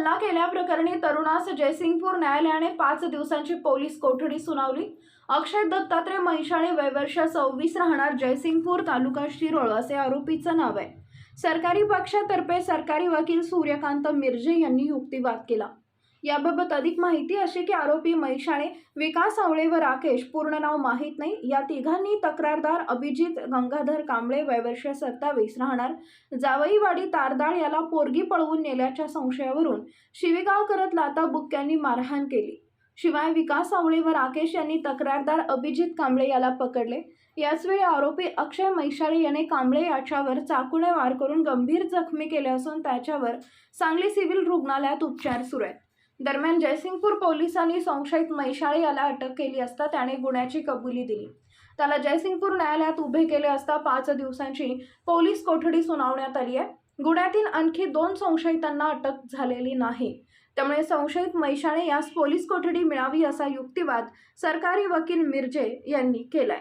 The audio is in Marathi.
हल्ला केल्याप्रकरणी तरुणास जयसिंगपूर न्यायालयाने पाच दिवसांची पोलीस कोठडी सुनावली. अक्षय दत्तात्रय मैशाळे वयवर्ष सव्वीस राहणार जयसिंगपूर तालुका शिरोळ असे आरोपीचं नाव आहे. सरकारी पक्षातर्फे सरकारी वकील सूर्यकांत मिरजे यांनी युक्तिवाद केला. याबाबत अधिक माहिती अशी की आरोपी मैशाळे विकास आवळे व राकेश पूर्ण नाव माहीत नाही. या तिघांनी तक्रारदार अभिजित गंगाधर कांबळे वयवर्ष सत्तावीस राहणार जावईवाडी तारदाळ याला पोरगी पळवून नेल्याच्या संशयावरून शिवीगाव करत लाता बुक्क्यांनी मारहाण केली. शिवाय विकास आवळे व राकेश यांनी तक्रारदार अभिजित कांबळे याला पकडले. याचवेळी आरोपी अक्षय मैशाळे याने कांबळे याच्यावर चाकूने वार करून गंभीर जखमी केले असून त्याच्यावर सांगली सिव्हिल रुग्णालयात उपचार सुरू आहेत. दरम्यान जयसिंगपूर पोलिसांनी संशयित मैशाळे याला अटक केली असता त्याने गुन्ह्याची कबुली दिली. त्याला जयसिंगपूर न्यायालयात उभे केले असता पाच दिवसांची पोलीस कोठडी सुनावण्यात आली आहे. गुन्ह्यातील आणखी दोन संशयितांना अटक झालेली नाही. त्यामुळे संशयित मैशाणे यास पोलीस कोठडी मिळावी असा युक्तिवाद सरकारी वकील मिरजे यांनी केलाय.